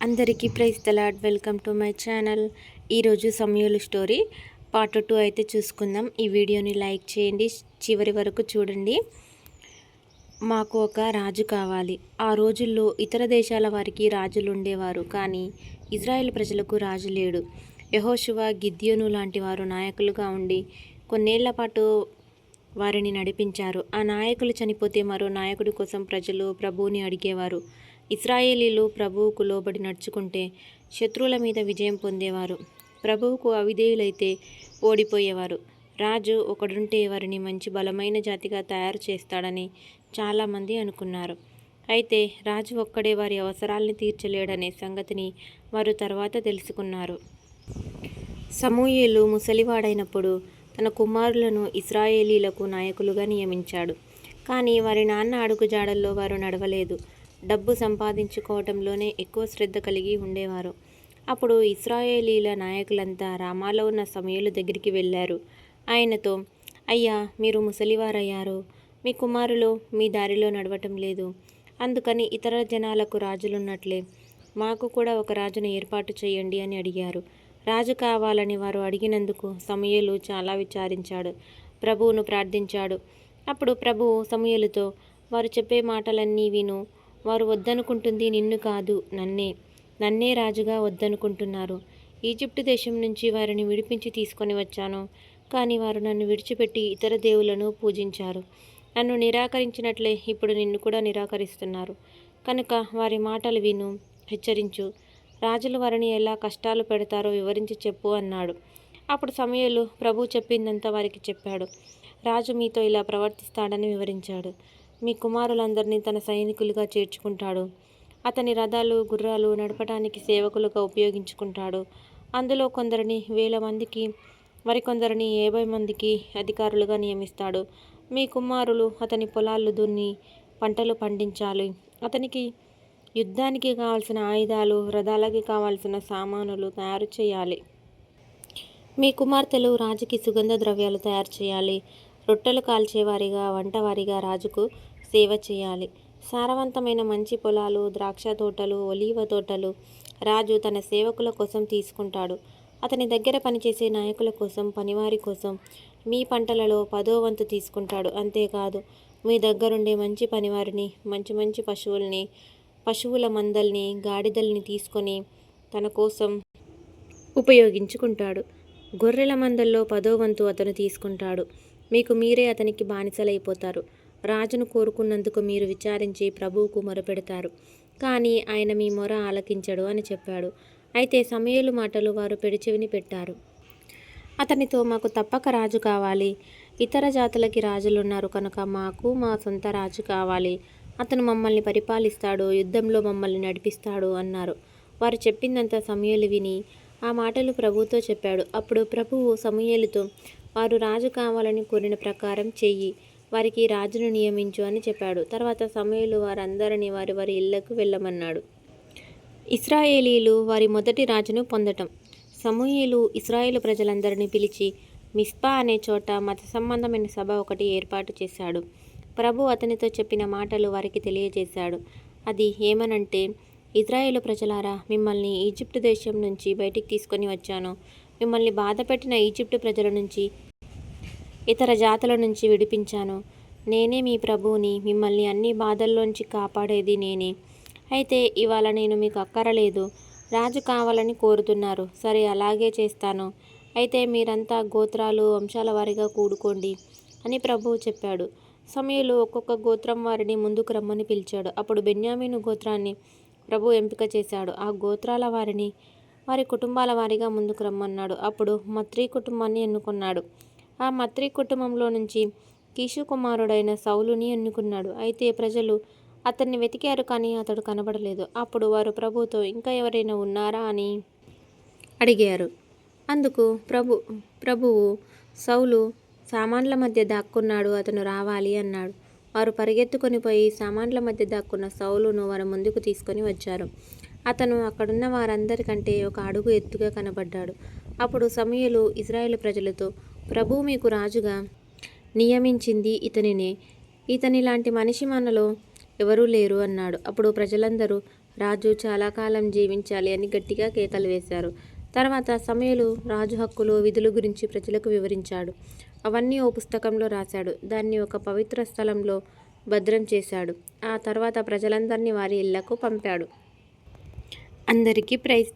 అందరికీ ప్రైజ్ తలాడ్ వెల్కమ్ టు మై ఛానల్. ఈరోజు సమయలు స్టోరీ. పార్ట్ టూ అయితే చూసుకుందాం. ఈ వీడియోని లైక్ చేయండి. చివరి వరకు చూడండి. మాకు ఒక రాజు కావాలి. ఆ రోజుల్లో ఇతర దేశాల వారికి రాజులు ఉండేవారు. కానీ ఇజ్రాయెల్ ప్రజలకు రాజు లేడు. యహోశువ గిద్యోను లాంటి వారు నాయకులుగా ఉండి కొన్నేళ్ళ పాటు వారిని నడిపించారు. ఆ నాయకులు చనిపోతే మరో నాయకుడి కోసం ప్రజలు ప్రభువుని అడిగేవారు. ఇస్రాయేలీలు ప్రభువుకు లోబడి నడుచుకుంటే శత్రువుల మీద విజయం పొందేవారు. ప్రభువుకు అవిధేయులైతే ఓడిపోయేవారు. రాజు ఒకడుంటే వారిని మంచి బలమైన జాతిగా తయారు చేస్తాడని చాలామంది అనుకున్నారు. అయితే రాజు ఒక్కడే వారి అవసరాల్ని తీర్చలేడనే సంగతిని వారు తర్వాత తెలుసుకున్నారు. సమూయేలు ముసలివాడైనప్పుడు తన కుమారులను ఇస్రాయేలీలకు నాయకులుగా నియమించాడు. కానీ వారి నాన్న అడుగుజాడల్లో వారు నడవలేదు. డబ్బు సంపాదించుకోవటంలోనే ఎక్కువ శ్రద్ధ కలిగి ఉండేవారు. అప్పుడు ఇస్రాయేలీల నాయకులంతా రామాలో ఉన్న సమయలు దగ్గరికి వెళ్ళారు. ఆయనతో అయ్యా మీరు ముసలివారయ్యారు. మీ కుమారులు మీ దారిలో నడవటం లేదు. అందుకని ఇతర జనాలకు రాజులున్నట్లే. మాకు కూడా ఒక రాజును ఏర్పాటు చేయండి అని అడిగారు. రాజు కావాలని వారు అడిగినందుకు సమయలు చాలా విచారించాడు. ప్రభువును ప్రార్థించాడు. అప్పుడు ప్రభువు సమయలుతో వారు చెప్పే మాటలన్నీ విను. వారు వద్దనుకుంటుంది నిన్ను కాదు నన్నే. నన్నే రాజుగా వద్దనుకుంటున్నారు. ఈజిప్టు దేశం నుంచి వారిని విడిపించి తీసుకొని వచ్చాను. కానీ వారు నన్ను విడిచిపెట్టి ఇతర దేవులను పూజించారు. నన్ను నిరాకరించినట్లే ఇప్పుడు నిన్ను కూడా నిరాకరిస్తున్నారు. కనుక వారి మాటలు విను హెచ్చరించు. రాజులు వారిని ఎలా కష్టాలు పెడతారో వివరించి చెప్పు అన్నాడు. అప్పుడు సమయలు ప్రభు చెప్పిందంతా వారికి చెప్పాడు. రాజు మీతో ఇలా ప్రవర్తిస్తాడని వివరించాడు. మీ కుమారులందరినీ తన సైనికులుగా చేర్చుకుంటాడు. అతని రథాలు గుర్రాలు నడపడానికి సేవకులుగా ఉపయోగించుకుంటాడు. అందులో కొందరిని వేల మందికి మరికొందరిని యాభై మందికి అధికారులుగా నియమిస్తాడు. మీ కుమారులు అతని పొలాలు దున్ని పంటలు పండించాలి. అతనికి యుద్ధానికి కావాల్సిన ఆయుధాలు రథాలకి కావాల్సిన సామానులు తయారు చేయాలి. మీ కుమార్తెలు రాజుకి సుగంధ ద్రవ్యాలు తయారు చేయాలి. రొట్టెలు కాల్చేవారిగా వంటవారిగా రాజుకు సేవ చేయాలి. సారవంతమైన మంచి పొలాలు ద్రాక్ష తోటలు ఒలీవ తోటలు రాజు తన సేవకుల కోసం తీసుకుంటాడు. అతని దగ్గర పనిచేసే నాయకుల కోసం పనివారి కోసం మీ పంటలలో పదో వంతు తీసుకుంటాడు. అంతేకాదు మీ దగ్గరుండే మంచి పనివారిని మంచి మంచి పశువుల్ని పశువుల మందల్ని గాడిదల్ని తీసుకొని తన కోసం ఉపయోగించుకుంటాడు. గొర్రెల మందల్లో పదో వంతు అతను తీసుకుంటాడు. మీకు మీరే అతనికి బానిసలైపోతారు. రాజును కోరుకున్నందుకు మీరు విచారించి ప్రభువుకు మొరపెడతారు. కానీ ఆయన మీ మొర ఆలకించడు అని చెప్పాడు. అయితే సమయలు మాటలు వారు పెడిచెవిని పెట్టారు. అతనితో మాకు తప్పక రాజు కావాలి. ఇతర జాతులకి రాజులున్నారు కనుక మాకు మా సొంత రాజు కావాలి. అతను మమ్మల్ని పరిపాలిస్తాడు యుద్ధంలో మమ్మల్ని నడిపిస్తాడు అన్నారు. వారు చెప్పిందంతా సమయలు విని ఆ మాటలు ప్రభుతో చెప్పాడు. అప్పుడు ప్రభువు సమయలుతో వారు రాజు కావాలని కోరిన ప్రకారం చెయ్యి. వారికి రాజును నియమించు అని చెప్పాడు. తర్వాత సమయలు వారందరినీ వారి వారి ఇళ్ళకు వెళ్ళమన్నాడు. ఇస్రాయేలీలు వారి మొదటి రాజును పొందటం. సమూహలు ఇస్రాయేలు ప్రజలందరినీ పిలిచి మిస్పా అనే చోట మత సంబంధమైన సభ ఒకటి ఏర్పాటు చేశాడు. ప్రభు అతనితో చెప్పిన మాటలు వారికి తెలియజేశాడు. అది ఏమనంటే ఇజ్రాయేలు ప్రజలారా మిమ్మల్ని ఈజిప్టు దేశం నుంచి బయటికి తీసుకొని వచ్చాను. మిమ్మల్ని బాధపెట్టిన ఈజిప్టు ప్రజల నుంచి ఇతర జాతుల నుంచి విడిపించాను. నేనే మీ ప్రభువుని మిమ్మల్ని అన్ని బాధల్లోంచి కాపాడేది నేనే. అయితే ఇవాళ నేను మీకు అక్కరలేదు. రాజు కావాలని కోరుతున్నారు. సరే అలాగే చేస్తాను. అయితే మీరంతా గోత్రాలు వంశాల వారిగా కూడుకోండి అని ప్రభువు చెప్పాడు. సమయంలో ఒక్కొక్క గోత్రం వారిని ముందుకు రమ్మని పిలిచాడు. అప్పుడు బెన్యామీను గోత్రాన్ని ప్రభు ఎంపిక చేశాడు. ఆ గోత్రాల వారిని వారి కుటుంబాల వారిగా ముందుకు రమ్మన్నాడు. అప్పుడు మత్రి కుటుంబాన్ని ఎన్నుకున్నాడు. ఆ మత్రి కుటుంబంలో నుంచి కీషు కుమారుడైన సౌలుని ఎన్నుకున్నాడు. అయితే ప్రజలు అతన్ని వెతికారు కానీ అతడు కనబడలేదు. అప్పుడు వారు ప్రభుతో ఇంకా ఎవరైనా ఉన్నారా? అని అడిగారు. అందుకు ప్రభు ప్రభువు సౌలు సామాన్ల మధ్య దాక్కున్నాడు అతను రావాలి అన్నాడు. వారు పరిగెత్తుకొని పోయి సామాన్ల మధ్య దాక్కున్న సౌలును వారి ముందుకు తీసుకొని వచ్చారు. అతను అక్కడున్న వారందరికంటే ఒక అడుగు ఎత్తుగా కనబడ్డాడు. అప్పుడు సమయలు ఇజ్రాయేల్ ప్రజలతో ప్రభు మీకు రాజుగా నియమించింది ఇతనినే. ఇతని లాంటి మనిషి మనలో ఎవరూ లేరు అన్నాడు. అప్పుడు ప్రజలందరూ రాజు చాలా కాలం జీవించాలి అని గట్టిగా కేకలు వేశారు. తర్వాత సమయలు రాజు హక్కులు విధుల గురించి ప్రజలకు వివరించాడు. అవన్నీ ఓ పుస్తకంలో రాశాడు. దాన్ని ఒక పవిత్ర స్థలంలో భద్రం చేశాడు. ఆ తర్వాత ప్రజలందరినీ వారి ఇళ్ళకు పంపాడు. అందరికీ ప్రైజ్